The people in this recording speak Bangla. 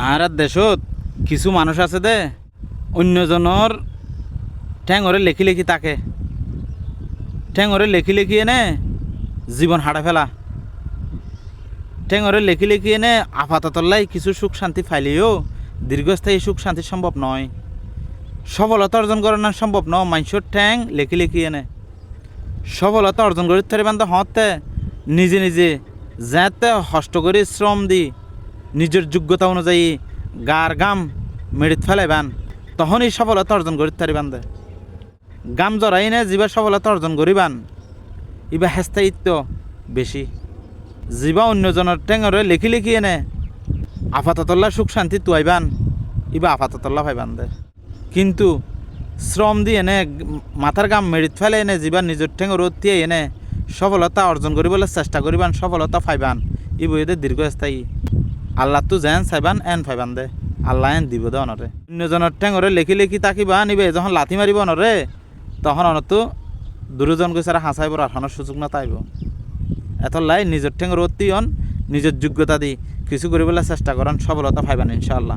আর দেশত কিছু মানুষ আছে দে অন্যজনের ঠ্যাঙরে লেখি লেখি তাকে। ঠ্যাঙরে লেখি লেখি এনে জীবন হারা ফেলা। ঠ্যাঙরে লেখি লেখি এনে আপাততলাই কিছু সুখ শান্তি ফাইলেও দীর্ঘস্থায়ী সুখ শান্তি সম্ভব নয় সফলতা অর্জন করানো সম্ভব নয় মানুষের ঠ্যাং লেখি লেখি এনে। সফলতা অর্জন করি থারি বান্ধব হতে নিজে নিজে যাতে কষ্ট করে শ্রম দি নিজের যোগ্যতা অনুযায়ী গার গাম মেরিত ফেলাইবান তখনই সফলতা অর্জন করি থারি দে। গাম জড়াই নে যিবা সফলতা অর্জন করিবান, ইবা হেস্তায়িত্ব বেশি। যিবা অন্যজনের টেঙরে লেখি লিখি এনে আপাততল্লা সুখ শান্তি তুয়াইবান, ইবা আপাততল্লা পাইবান দে। কিন্তু শ্রম দিয়ে এনে মাথার গাম মেরিত ফেলে এনে যিবা নিজের ঠেঙর দিয়ে এনে সফলতা অর্জন করিবলৈ চেষ্টা করিবান, সফলতা পাইবান ই বইতে দীর্ঘস্থায়ী আল্লাহ তো যেন চাইবান, এন ফাইবান দে। আল্লাহ এন দিব দে অনরে অন্যজনের ঠেঙরে লেখি লেখি তাকিবা নিবে যখন লাথি মারিব অনরে তখন অনত দুজন গেছে গৈছে আর হানোর সুযোগ নাথাইব এত লাই নিজের ঠেঙর অতি অন নিজের যোগ্যতা দি কিছু কৰিবলৈ চেষ্টা করেন সফলতা ফাইবান ইনশাআল্লাহ।